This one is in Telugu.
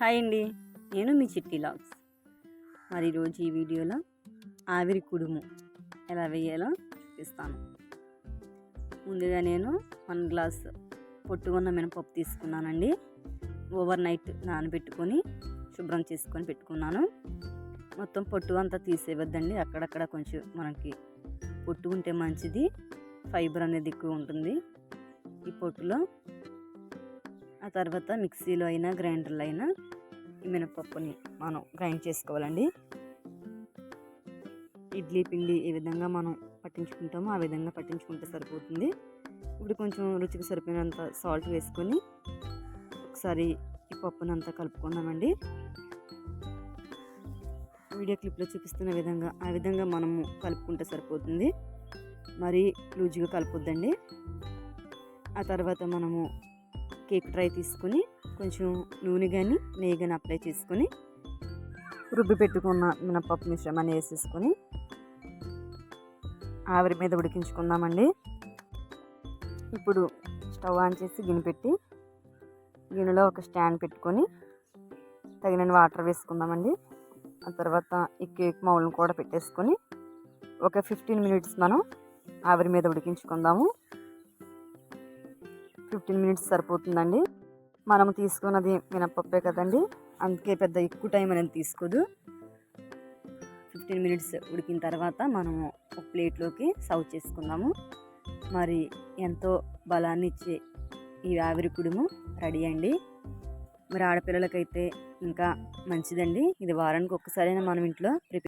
హాయ్ అండి. నేను మీ చిట్టి లాగ్స్ మరి ఈరోజు ఈ వీడియోలో ఆవిరి కుడుము ఎలా వేయాలో చూపిస్తాను. ముందుగా నేను వన్ గ్లాస్ పొట్టుకున్న మినపప్పు తీసుకున్నానండి. ఓవర్ నైట్ నానబెట్టుకొని శుభ్రం చేసుకొని పెట్టుకున్నాను. మొత్తం పొట్టు అంతా తీసేవద్దండి అక్కడక్కడ కొంచెం మనకి పొట్టు ఉంటే మంచిది. ఫైబర్ అనేది ఎక్కువ ఉంటుంది. ఈ పొట్టులో తర్వాత మిక్సీలో అయినా గ్రైండర్లో అయినా ఈ మినపప్పుని మనం గ్రైండ్ చేసుకోవాలండి. ఇడ్లీ పిండి ఏ విధంగా మనం పట్టించుకుంటామో ఆ విధంగా పట్టించుకుంటే సరిపోతుంది. ఇప్పుడు కొంచెం రుచికి సరిపోయినంత సాల్ట్ వేసుకొని ఒకసారి ఈ పప్పును అంతా కలుపుకుందామండి. వీడియో క్లిప్లో చూపిస్తున్న విధంగా ఆ విధంగా మనము కలుపుకుంటే సరిపోతుంది. మరీ లూజుగా కలుపుద్దండి. ఆ తర్వాత మనము కేక్ ట్రై తీసుకొని కొంచెం నూనె కానీ నెయ్యి కానీ అప్లై చేసుకొని రుబ్బి పెట్టుకున్న మినపప్పు మిశ్రమాన్ని వేసేసుకొని ఆవిరి మీద ఉడికించుకుందామండి. ఇప్పుడు స్టవ్ ఆన్ చేసి గిన్నె పెట్టి గిన్నెలో ఒక స్టాండ్ పెట్టుకొని తగినన్ని వాటర్ వేసుకుందామండి. ఆ తర్వాత ఈ కేక్ మౌల్ని కూడా పెట్టేసుకొని ఒక ఫిఫ్టీన్ మినిట్స్ మనం ఆవిరి మీద ఉడికించుకుందాము. ఫిఫ్టీన్ మినిట్స్ సరిపోతుందండి. మనం తీసుకున్నది మినపప్పే కదండి. అందుకే పెద్ద ఎక్కువ టైం అనేది తీసుకోదు. ఫిఫ్టీన్ మినిట్స్ ఉడికిన తర్వాత మనము ఒక ప్లేట్లోకి సర్వ్ చేసుకుందాము. మరి ఎంతో బలాన్ని ఇచ్చే ఈ ఆవిరి కుడుము రెడీ అండి. మరి ఆడపిల్లలకైతే ఇంకా మంచిదండి. ఇది వారానికి ఒక్కసారైనా మనం ఇంట్లో ప్రిపేర్